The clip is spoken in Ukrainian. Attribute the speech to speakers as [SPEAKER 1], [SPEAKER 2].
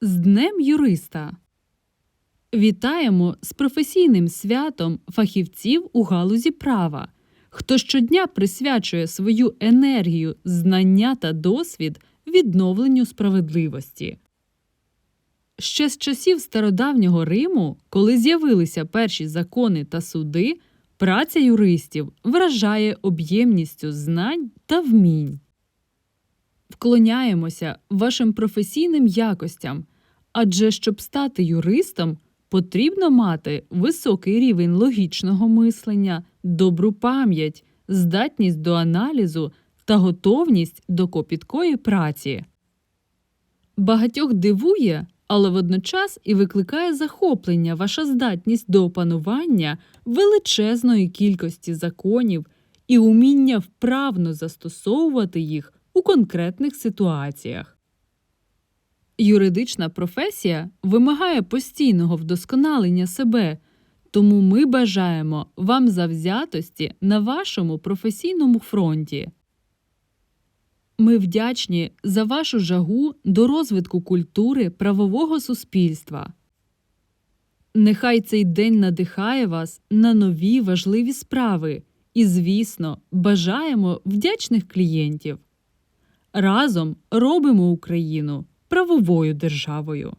[SPEAKER 1] З Днем юриста! Вітаємо з професійним святом фахівців у галузі права, хто щодня присвячує свою енергію, знання та досвід відновленню справедливості. Ще з часів стародавнього Риму, коли з'явилися перші закони та суди, праця юристів вражає об'ємністю знань та вмінь. Вклоняємося вашим професійним якостям, адже щоб стати юристом, потрібно мати високий рівень логічного мислення, добру пам'ять, здатність до аналізу та готовність до копіткої праці. Багатьох дивує, але водночас і викликає захоплення ваша здатність до опанування величезної кількості законів і уміння вправно застосовувати їх у конкретних ситуаціях. Юридична професія вимагає постійного вдосконалення себе, тому ми бажаємо вам завзятості на вашому професійному фронті. Ми вдячні за вашу жагу до розвитку культури правового суспільства. Нехай цей день надихає вас на нові важливі справи і, звісно, бажаємо вдячних клієнтів. Разом робимо Україну правовою державою.